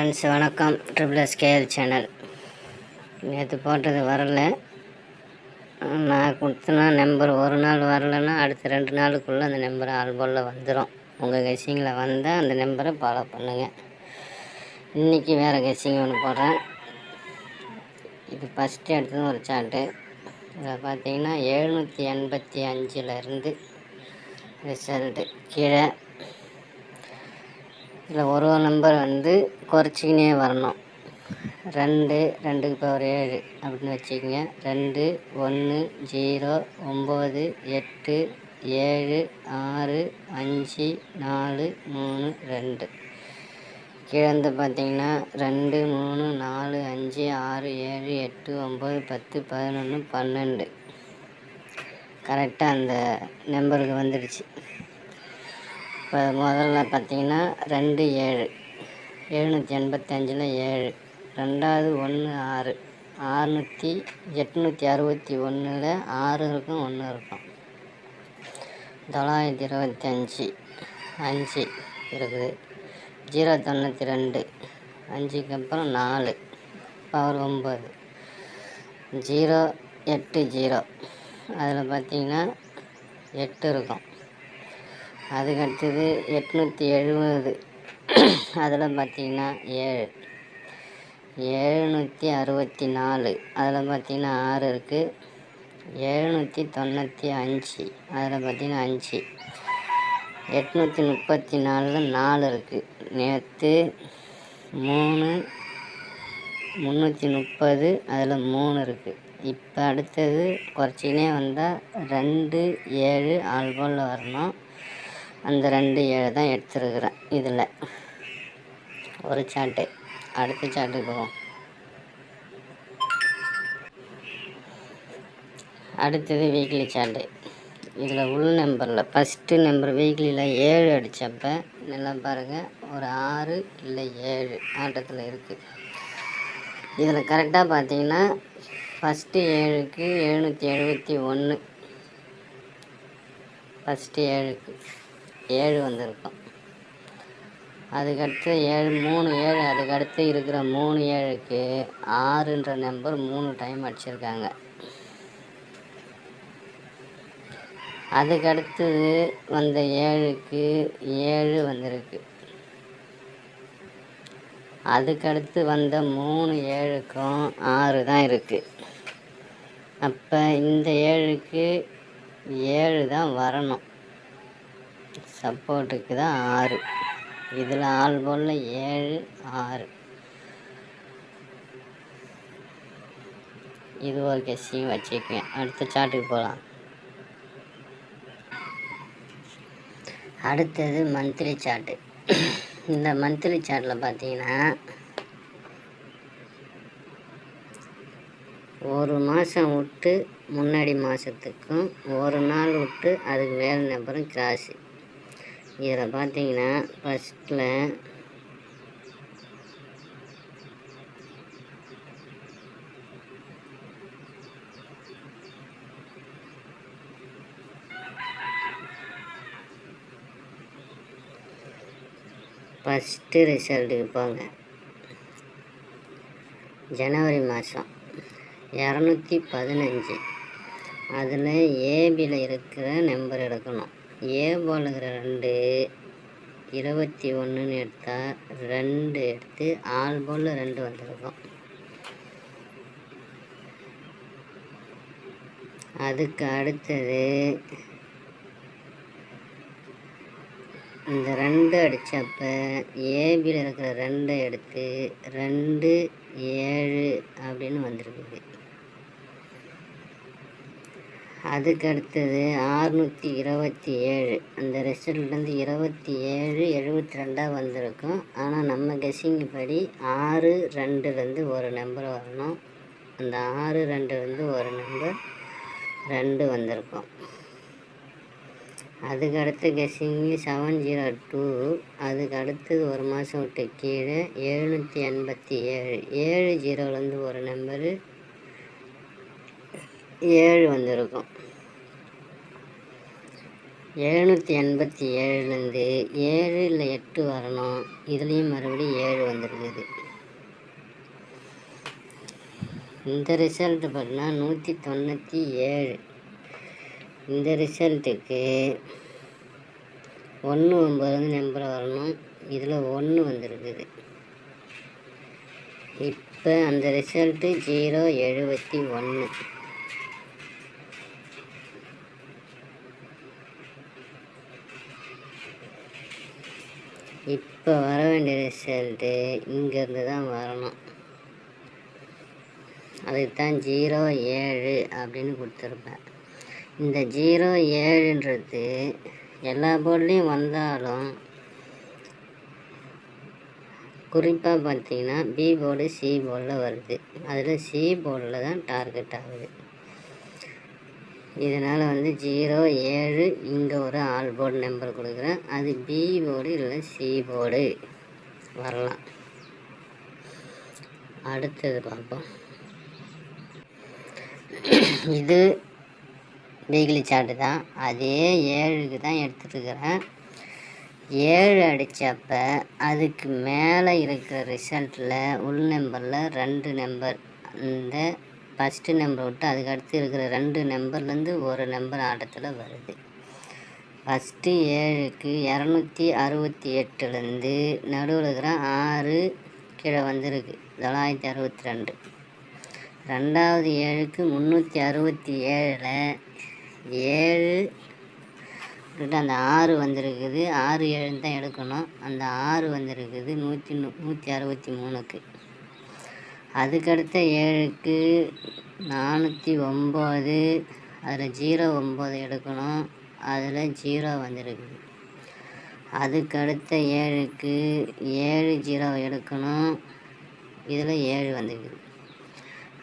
Friends வணக்கம். Triple scale channel நேற்று போட்டது வரல. நான் கொடுத்தனா நம்பர் ஒரு நாள் வரலைன்னா அடுத்த ரெண்டு நாளுக்குள்ளே அந்த நம்பர் ஆல்போலில் வந்துடும் உங்கள் கெஸ்ஸிங்கில் வந்தால் அந்த நம்பரை ஃபாலோ பண்ணுங்கள் இன்றைக்கி வேறு கெஸ்ஸிங் ஒன்று போடுறேன். இது ஃபஸ்ட்டு எடுத்தது ஒரு சார்ட்டு இதில் பார்த்தீங்கன்னா எழுநூற்றி எண்பத்தி அஞ்சுலேருந்து ரிசல்ட்டு கீழே. இதில் ஒரு ஒரு நம்பர் வந்து குறைச்சிக்கினே வரணும். ரெண்டு ரெண்டுக்கு பவர் ஏழு அப்படின்னு வச்சுக்கோங்க. ரெண்டு ஒன்று ஜீரோ ஒம்பது எட்டு ஏழு ஆறு அஞ்சு நாலு மூணு ரெண்டு. கீழே வந்து பார்த்தீங்கன்னா ரெண்டு மூணு நாலு அஞ்சு ஆறு ஏழு எட்டு ஒம்பது பத்து பதினொன்று பன்னெண்டு. கரெக்டாக அந்த நம்பருக்கு வந்துடுச்சு. இப்போ முதல்ல பார்த்தீங்கன்னா ரெண்டு ஏழு. எழுநூற்றி எண்பத்தஞ்சில் ஏழு. ரெண்டாவது ஒன்று ஆறு. ஆறுநூற்றி எட்நூற்றி அறுபத்தி ஒன்றில் ஆறு இருக்கும் ஒன்று இருக்கும். தொள்ளாயிரத்தி இருபத்தி அஞ்சு அஞ்சு இருக்குது. ஜீரோ தொண்ணூற்றி ரெண்டு. அஞ்சுக்கு அப்புறம் நாலு. பவர் ஒம்பது. ஜீரோ எட்டு ஜீரோ. அதில் பார்த்தீங்கன்னா எட்டு இருக்கும். அதுக்கு அடுத்தது எட்நூற்றி எழுபது அதில் பார்த்தீங்கன்னா ஏழு. எழுநூற்றி அறுபத்தி நாலு அதில் பார்த்தீங்கன்னா ஆறு இருக்குது எழுநூற்றி தொண்ணூற்றி அஞ்சு. அதில் பார்த்தீங்கன்னா அஞ்சு. எட்நூற்றி முப்பத்தி நாலில் நாலு இருக்குது நேற்று மூணு முந்நூற்றி முப்பது அதில் மூணு இருக்குது இப்போ அடுத்தது குறைச்சினே வந்தால் ரெண்டு ஏழு ஆல்போலில் வரணும். அந்த ரெண்டு ஏழு தான் எடுத்துருக்குறேன் இதில். ஒரு சாட்டு. அடுத்த சாட்டுக்கு போவோம். அடுத்தது வீக்லி சாட்டு. இதில் உள் நம்பரில் ஃபஸ்ட்டு நம்பர் வீக்லியில் ஏழு அடித்தப்ப நல்லா பாருங்கள் ஒரு ஆறு இல்லை ஏழு ஆட்டத்தில் இருக்குது இதில் கரெக்டாக பார்த்தீங்கன்னா ஃபஸ்ட்டு ஏழுக்கு எழுநூற்றி எழுபத்தி ஒன்று. ஃபஸ்ட்டு ஏழுக்கு. ஏழு வந்திருக்கும். அதுக்கடுத்து ஏழு மூணு ஏழு அதுக்கடுத்து இருக்கிற மூணு ஏழுக்கு ஆறுன்ற நம்பர் மூணு டைம் அடிச்சிருக்காங்க. அதுக்கடுத்தது வந்த ஏழுக்கு ஏழு வந்திருக்கு. அதுக்கடுத்து வந்த மூணு ஏழுக்கும் ஆறு தான் இருக்குது அப்போ இந்த ஏழுக்கு ஏழு தான் வரணும். சப்போர்ட்டுக்கு தான் ஆறு. இதில் ஆள் போல் ஏழு ஆறு. இது ஒரு கெஸ்ஸையும் வச்சுக்குவேன் அடுத்த சார்ட்டுக்கு போகலாம். அடுத்தது மந்த்லி சார்ட்டு இந்த மந்த்லி சார்ட்டில் பார்த்தீங்கன்னா ஒரு மாதம் விட்டு முன்னாடி மாதத்துக்கும் ஒரு நாள் விட்டு அதுக்கு வேலை நம்பரும் கிராஸு இதில் பார்த்தீங்கன்னா ஃபஸ்ட்டில் ஃபஸ்ட்டு ரிசல்ட் வைப்பாங்க ஜனவரி மாதம் இரநூத்தி பதினஞ்சு. அதில் ஏபியில் இருக்கிற நம்பர் எடுக்கணும். ஏ போல் இருக்கிற ரெண்டு? இருபத்தி ஒன்றுன்னு எடுத்தால் ரெண்டு எடுத்து ஆள் போல் ரெண்டு வந்திருக்கும். அதுக்கு அடுத்தது இந்த ரெண்டு அடித்தப்ப ஏபியில் இருக்கிற ரெண்டை எடுத்து ரெண்டு ஏழு அப்படின்னு வந்திருக்குது. அதுக்கு அடுத்தது ஆறுநூற்றி இருபத்தி ஏழு. அந்த ரெசல்ட்லேருந்து இருபத்தி ஏழு எழுபத்தி ரெண்டாக வந்திருக்கும். ஆனால் நம்ம கெஸ்ஸிங் படி ஆறு ரெண்டுலேருந்து ஒரு நம்பர் வரணும். அந்த ஆறு ரெண்டுலேருந்து ஒரு நம்பர் ரெண்டு வந்திருக்கும். அதுக்கு அடுத்த கெஸ்ஸிங்கு செவன் ஜீரோ டூ. அதுக்கு அடுத்தது ஒரு மாதம் விட்டு கீழே எழுநூற்றி எண்பத்தி ஏழு. ஏழு ஜீரோலேருந்து ஒரு நம்பரு ஏழு வந்திருக்கும். எழுநூற்றி எண்பத்தி ஏழுலேருந்து ஏழு இல்லை எட்டு வரணும். இதுலேயும் மறுபடியும் ஏழு வந்துருக்குது. இந்த ரிசல்ட்டு பார்த்தீங்கன்னா நூற்றி தொண்ணூற்றி ஏழு. இந்த ரிசல்ட்டுக்கு ஒன்று ஒம்பது வந்து நம்பர் வரணும். இதில் ஒன்று வந்திருக்குது. இப்போ அந்த ரிசல்ட்டு ஜீரோ எழுபத்தி ஒன்று இப்போ வர வேண்டிய ரிசல்ட்டு இங்கேருந்து தான் வரணும். அதுக்கு தான் ஜீரோ ஏழு அப்படின்னு கொடுத்துருப்பேன். இந்த ஜீரோ ஏழுன்றது எல்லா போர்ட்லேயும் வந்தாலும் குறிப்பாக பார்த்தீங்கன்னா பி போர்டு சி போர்டில் வருது. அதில் சி போர்டில் தான் டார்கெட் ஆகுது. இதனால் வந்து ஜீரோ ஏழு இங்கே ஒரு ஆல் போர்டு நம்பர் கொடுக்குறேன். அது பி போர்டு இல்லை சி போர்டு வரலாம். அடுத்தது பார்ப்போம். இது வீக்லி சார்ட்டு தான். அதே ஏழுக்கு தான் எடுத்துட்டுருக்கிறேன். ஏழு அடித்தப்ப அதுக்கு மேலே இருக்கிற ரிசல்ட்டில் உள் நம்பரில் ரெண்டு நம்பர் இந்த ஃபஸ்ட்டு நம்பர் விட்டு அதுக்கு அடுத்து இருக்கிற ரெண்டு நம்பர்லேருந்து ஒரு நம்பர் ஆட்டத்தில் வருது. ஃபஸ்ட்டு ஏழுக்கு இரநூத்தி அறுபத்தி எட்டுலேருந்து நடுவில் இருக்கிற ஆறு கீழே வந்திருக்கு. தொள்ளாயிரத்தி அறுபத்தி ரெண்டு. ரெண்டாவது ஏழுக்கு முந்நூற்றி அறுபத்தி ஏழில் ஏழு கிட்ட அந்த ஆறு வந்திருக்குது. ஆறு ஏழுன்னு தான் எடுக்கணும். அந்த ஆறு வந்திருக்குது நூற்றி நூ நூற்றி அறுபத்தி மூணுக்கு. அதுக்கடுத்த ஏழுக்கு நானூற்றி ஒம்பது அதில் ஜீரோ ஒம்பது எடுக்கணும். அதில் ஜீரோ வந்திருக்குது. அதுக்கடுத்த ஏழுக்கு ஏழு ஜீரோ எடுக்கணும். இதில் ஏழு வந்துருக்குது.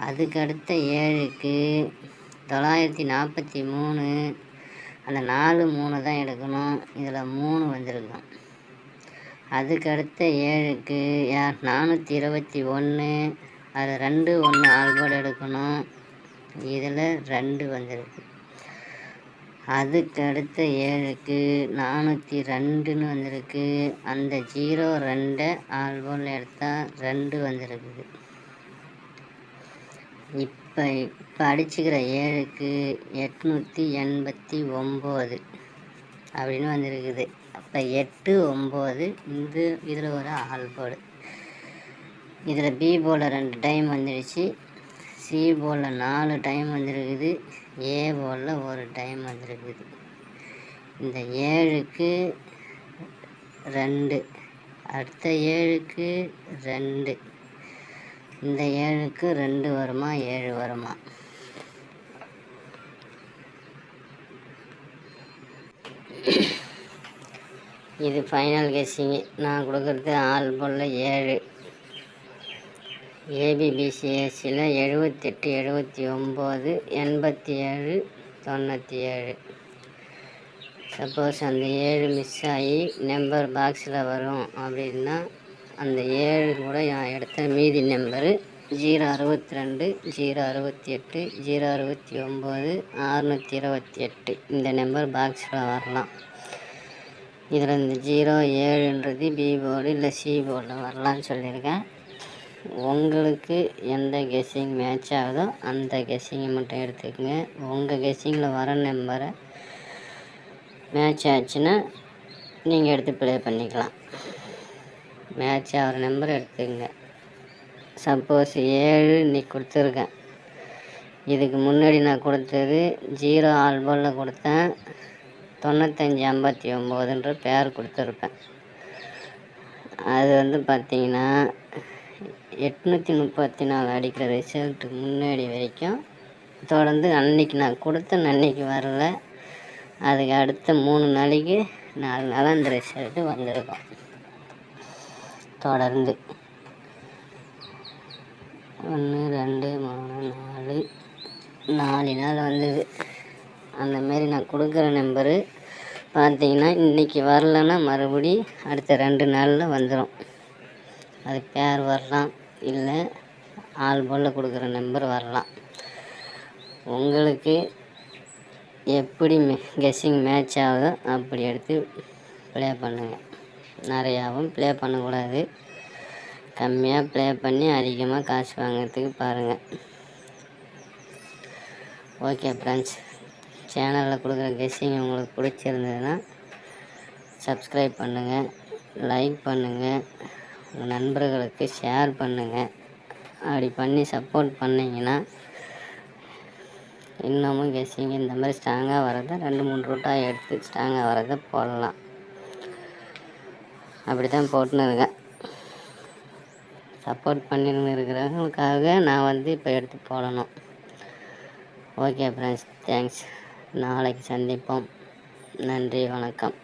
அதுக்கடுத்த ஏழுக்கு தொள்ளாயிரத்தி நாற்பத்தி மூணு அந்த நாலு மூணு தான் எடுக்கணும். இதில் மூணு வந்திருக்கும். அதுக்கடுத்த ஏழுக்கு யார்? நானூற்றி இருபத்தி ஒன்று அதில் ரெண்டு ஒன்று ஆல்போர்டு எடுக்கணும். இதில் ரெண்டு வந்திருக்கு. அதுக்கு அடுத்த ஏழுக்கு நானூற்றி ரெண்டுன்னு வந்திருக்கு. அந்த ஜீரோ ரெண்டை ஆல்போர்டில் எடுத்தால் ரெண்டு வந்திருக்குது. இப்போ இப்போ அடிச்சுக்கிற ஏழுக்கு எட்நூற்றி எண்பத்தி ஒம்பது அப்படின்னு வந்திருக்குது. அப்போ எட்டு ஒம்பது இந்த இதில் ஒரு ஆல்போர்டு இதில் பி போலில் ரெண்டு டைம் வந்துடுச்சு சி போலில் நாலு டைம் வந்திருக்குது. ஏ போலில் ஒரு டைம் வந்திருக்குது. இந்த ஏழுக்கு ரெண்டு. அடுத்த ஏழுக்கு ரெண்டு. இந்த ஏழுக்கு ரெண்டு வருமா ஏழு வருமா? இது ஃபைனல் கெஸ்ஸிங்கு நான் கொடுக்குறது ஆள் போல் ஏழு. ஏபிபிசிஎஸ்சியில் எழுபத்தெட்டு எழுபத்தி ஒம்பது எண்பத்தி ஏழு தொண்ணூற்றி ஏழு. சப்போஸ் அந்த ஏழு மிஸ் ஆகி நம்பர் பாக்ஸில் வரும் அப்படின்னா அந்த ஏழு கூட நான் எடுத்த மீதி நம்பரு ஜீரோ அறுபத்தி ரெண்டு ஜீரோ அறுபத்தி எட்டு ஜீரோ அறுபத்தி ஒம்பது அறுநூற்றி இருபத்தி எட்டு இந்த நம்பர் பாக்ஸில் வரலாம். இதில் இந்த ஜீரோ ஏழுன்றது பி போர்டு இல்லை சி போர்டில் வரலான்னு சொல்லியிருக்கேன். உங்களுக்கு எந்த கெஸ்ஸிங் மேட்ச் ஆகுதோ அந்த கெஸ்ஸிங்கை மட்டும் எடுத்துக்கோங்க. உங்கள் கெஸ்ஸிங்கில் வர நம்பரை மேட்ச் ஆச்சுன்னா நீங்கள் எடுத்து ப்ளே பண்ணிக்கலாம். மேட்ச் ஆகிற நம்பர் எடுத்துக்கங்க. சப்போஸ் ஏழு இன்னைக்கு கொடுத்துருக்கேன் இதுக்கு முன்னாடி நான் கொடுத்தது ஜீரோ ஆல்பமில் கொடுத்தேன். தொண்ணூத்தஞ்சு ஐம்பத்தி ஒம்போதுன்ற பேர் கொடுத்துருப்பேன். அது வந்து பார்த்திங்கன்னா எட்நூற்றி முப்பத்தி நாலு அடிக்கிற ரிசல்ட்டு முன்னாடி வரைக்கும். தொடர்ந்து அன்னைக்கு நான் கொடுத்த அன்னைக்கு வரல. அதுக்கு அடுத்த மூணு நாளைக்கு நாலு நாள் அந்த ரிசல்ட்டு வந்திருக்கும். தொடர்ந்து. ஒன்று ரெண்டு மூணு நாலு நாலு நாள் வந்தது. அந்த மாரி நான் கொடுக்குற நம்பரு பார்த்தீங்கன்னா இன்றைக்கி வரலன்னா மறுபடி அடுத்த ரெண்டு நாளில் வந்துடும் அது பேர் வரலாம். இல்லை ஆள் போல் கொடுக்குற நம்பர் வரலாம். உங்களுக்கு எப்படி கெஸ்ஸிங் மேட்ச் ஆகுதோ அப்படி எடுத்து ப்ளே பண்ணுங்கள் நிறையாவும் ப்ளே பண்ணக்கூடாது. கம்மியாக ப்ளே பண்ணி அதிகமாக காசு வாங்கிறதுக்கு பாருங்கள் ஓகே ஃப்ரெண்ட்ஸ் சேனலில் கொடுக்குற கெஸ்ஸிங் உங்களுக்கு பிடிச்சிருந்ததுன்னா சப்ஸ்கிரைப் பண்ணுங்கள் லைக் பண்ணுங்கள் உங்கள் நண்பர்களுக்கு ஷேர் பண்ணுங்கள் அப்படி பண்ணி சப்போர்ட் பண்ணிங்கன்னா இன்னமும் கெஸ்ஸிங் இந்த மாதிரி ஸ்ட்ராங்காக வரதை ரெண்டு மூணு ரூட்டாக எடுத்து ஸ்ட்ராங்காக வரதை போடலாம். அப்படி தான் போட்டுன்னு இருக்கேன். சப்போர்ட் பண்ணின்னு இருக்கிறவங்களுக்காக நான் வந்து இப்போ எடுத்து போடணும். ஓகே ஃப்ரெண்ட்ஸ் தேங்க்ஸ் நாளைக்கு சந்திப்போம். நன்றி வணக்கம்.